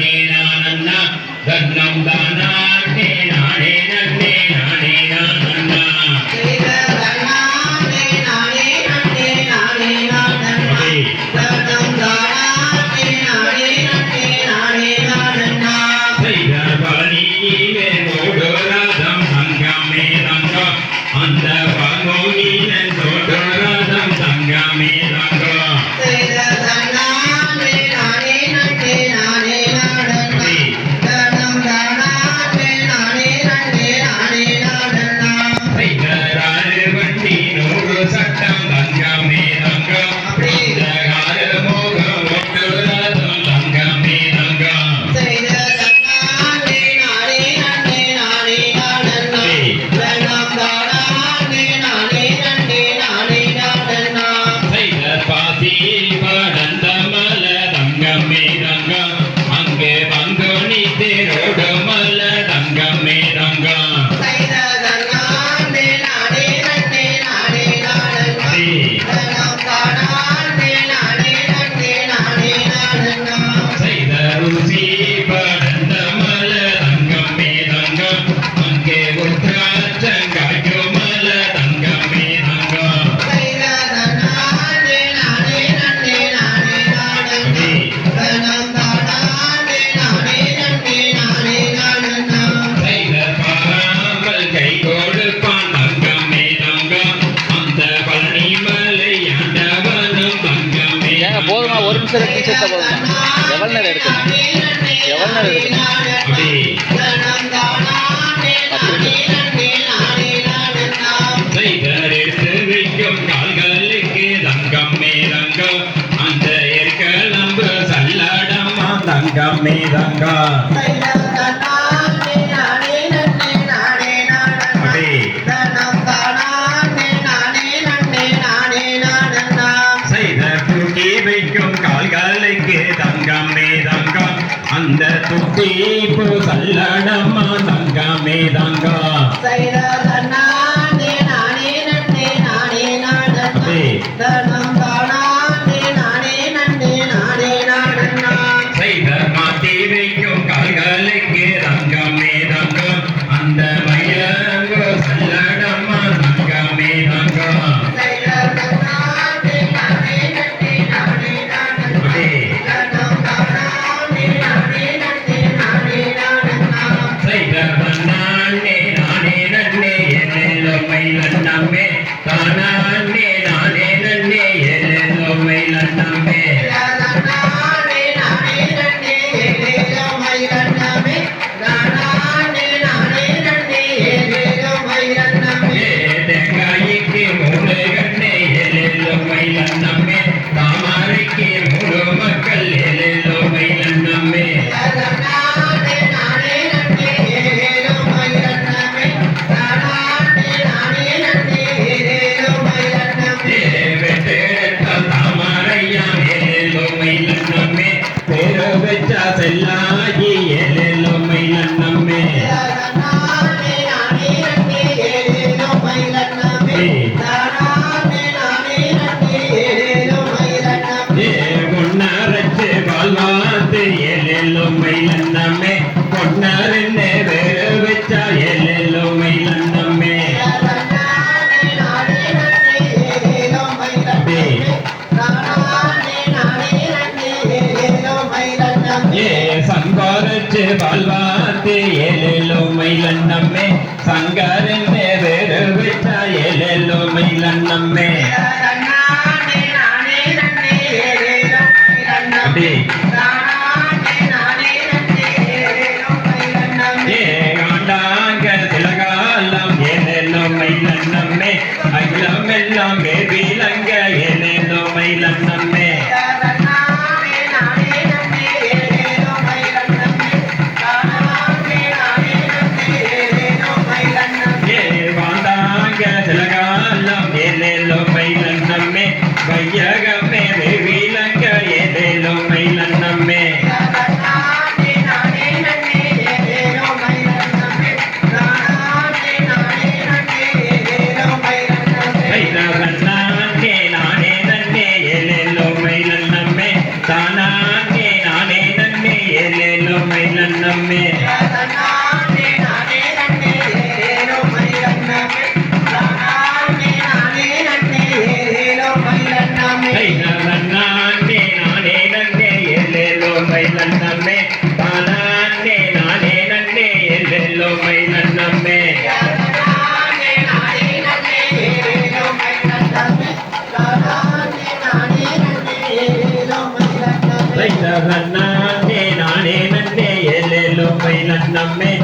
दानेनानन्न दग्नं दाना நிமிஷம் ரெண்டு நிமிஷத்தை போதும் எவ்வளோ நேரம் எடுக்கணும்? எவ்வளோ நேரம் எடுக்கணும்? தங்கம் நீ தங்கா அந்த துட்டி இப்போ சல்லடம்மா தங்கமே தங்கா Ana தந்து பால்வாத்து எழிலுமையில் நம்மே சங்கரன் விட்ட எழிலுமையில் நம்மே நம்மே அகிலம் எல்லாம் மேபிலங்க எழிலுமையில் நம்மே में भैया తమ్మి నన్నే ఎల్లెలు పైన నమ్మే.